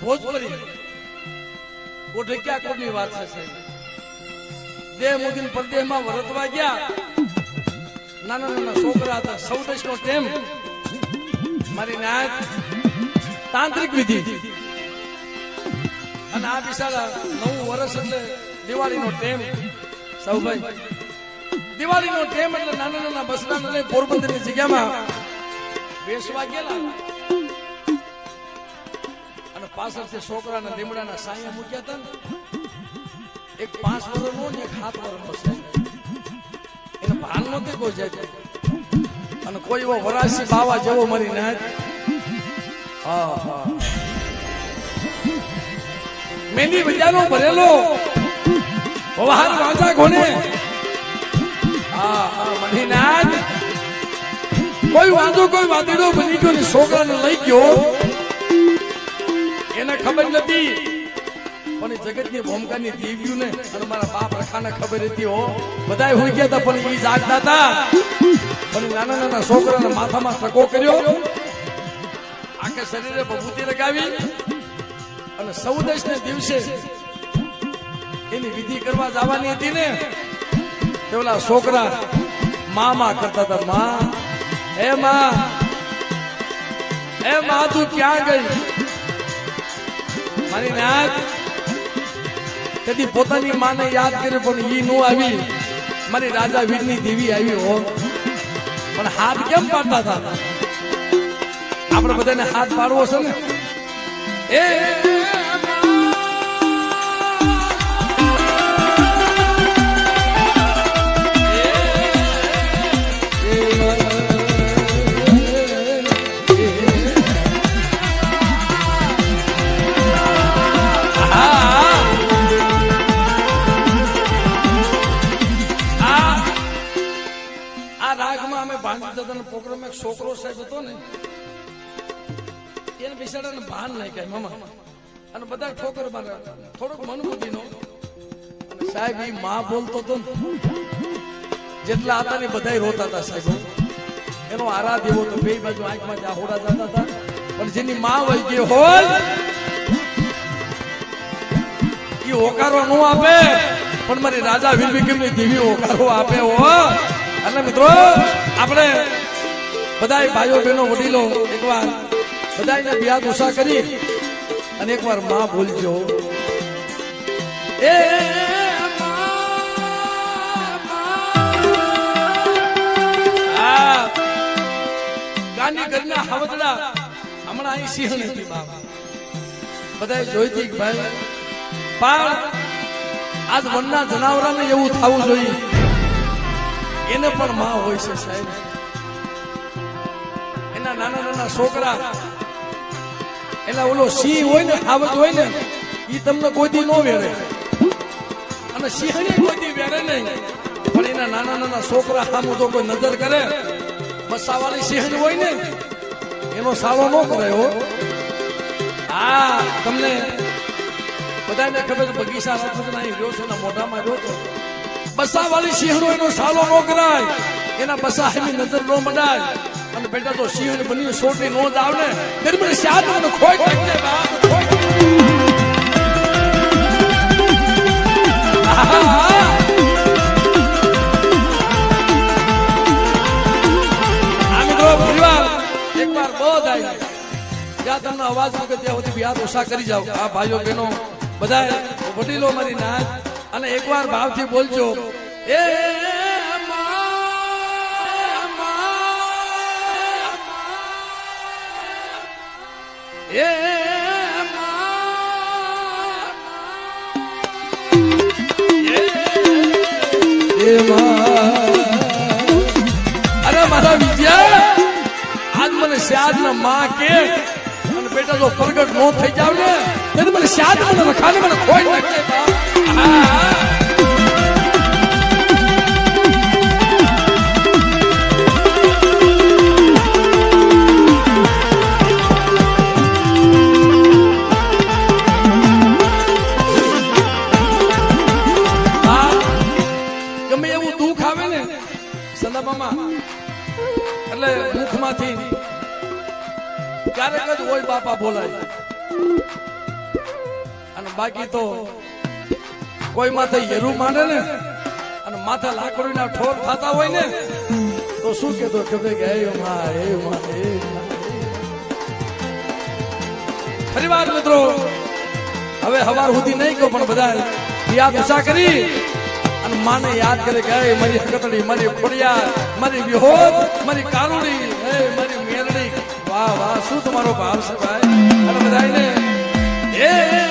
ભોજપુરી. કોઠિયા કોટની વાત છે સાહેબ. દેહ મુગીન પરદેહમાં વરતવા ગયા. નાના નાના છોકરા હતા, સૌદેશનો ટેમ. મારી નાયક તાંત્રિક વિધિ. અને આ બિચારા નવું વર્ષ એટલે દિવાળીનો ટેમ. સૌભાઈ દિવાળીનો ટેમ એટલે નાના નાના બસડાને લઈ પોરબંદરની જગ્યામાં બેસવા ગયેલા. પાછળથી છોકરાના લીમડાના સાયા મૂક્યા હતા એક પાંચ વર્ષનો ને એક સાત વર્ષનો છે એને ભાન નહોતી કોઈ જાય અને કોઈ એવો વરાસી બાવા જેવો મરી ના મેંદી બજાનો ભરેલો. વહાર વાંચા કોને આહા મરી ના કોઈ વાંધો, કોઈ વાંદીડો બની ગયો છોકરાને લઈ ગયો. એને ખબર નથી. પણ એ જગતની ભૂમિકાની દેવ્યું ને અને મારા બાપ રખાને ખબર હતી હો. બધાય હોઈ ગયા હતા, પણ એ જાગતા હતા. પણ નાના નાના છોકરાના માથામાં ટકો કર્યો. આખે શરીરે ભભૂતિ લગાવી. અને સૌદેશ ને દિવસે એની વિધિ કરવા જવાની હતી ને. પેલા છોકરા મા મા કરતા હતા, મા હે મા હે મા, તું ક્યાં ગઈ? મારી નાથ કદી પોતાની માને યાદ કરે, પણ ઈ નો આવી. મારી રાજા વીરની દેવી આવી હો. પણ હાથ કેમ પાડતા હતા? આપણે બધાને હાથ પાડવો છે ને? એ એને બિચારાને ભાન નહીં કહે મામા અને બધા ઠોકર મારે, થોડોક મન બુદ્ધિનો અને સાહેબ એ માં બોલતો તો જેટલા હતા ને બધા રોતા હતા સાહેબ. એનો આરાધ એવો તો બે બાજુ આંખમાં જ્યાં હોડા જતા હતા. પણ જેની માં વહી ગઈ હોય એ હોકારો નો આપે. પણ મારી રાજા વીર વિક્રમની દેવી હોકારો આપે હો? એટલે મિત્રો, આપણે બધા ભાઈઓ, બહેનો, વડીલો એકવાર બધાને બિયા ગુસા કરી અને એકવારમાં ભૂલજો એ ગાંધી ઘરના હવદડા હમણાં અહીં સિંહણ હતી બાપ બધા જોઈતી ભાઈ પણ આજ વનના જનાવરાને એવું થવું જોઈએ એને પણ માં હોય છે સાહેબ એના નાના નાના છોકરા એના ઓલો સિંહ હોય ને, આવત હોય ને એ તમને કોઈ નો વેરે અને સિંહને કોઈ વેરે નહીં. પણ એના નાના નાના છોકરા સામું જો કોઈ નજર કરે. બસાવાળી સિંહ હોય ને, એનો સાળો ન કરાયો હા. તમને બધાને ખબર બગીચા રાજપૂતના અહીં રહ્યો છો મોઢામાં રહ્યો છો. બસાવાળી સિંહનો એનો સાલો નો કરાય. એના બસા એની નજર નો મંડાય. અને બેટા તો સિંહ ને બની સોટી નો જ આવને. તેરી મને શાદ ખોઈ ખોઈ જ્યાં તમને અવાજ મૂકે ત્યાં સુધી હાથ ઓછા કરી જાઓ. આ ભાઈઓ, બહેનો બધા વડીલો મારી અને એકવાર ભાવથી બોલજો, એ અરે મારા વિજયા આજ મને શ્યાદ ના માં બેટા જો પ્રગટ નો થઈ જાવ ને મને શ્યાદ મને રખાને મને ખોઈ નાખે. સંદર્ભમાં એટલે દુઃખમાંથી ક્યારેક જ હોય બાપા બોલાય. બાકી તો કોઈ માથે હેરું માંડે ને, અને માથે લાકડીના ઠોર થતા હોય ને, તો શું કેતો કે, હે મા હે માં હે. ફરી વાર મિત્રો, હવે હવાર સુધી નહીં કહો, પણ બધા યાદ ઉષા કરી. અને માને યાદ કરે કે, હે મારી હકતડી મારી ખોડિયા મારી વિહોત, મારી કારુડી હે મારી મેરડી. વાહ વાહ, શું તમારો ભાવ છે ભાઈ? અને બધાને એ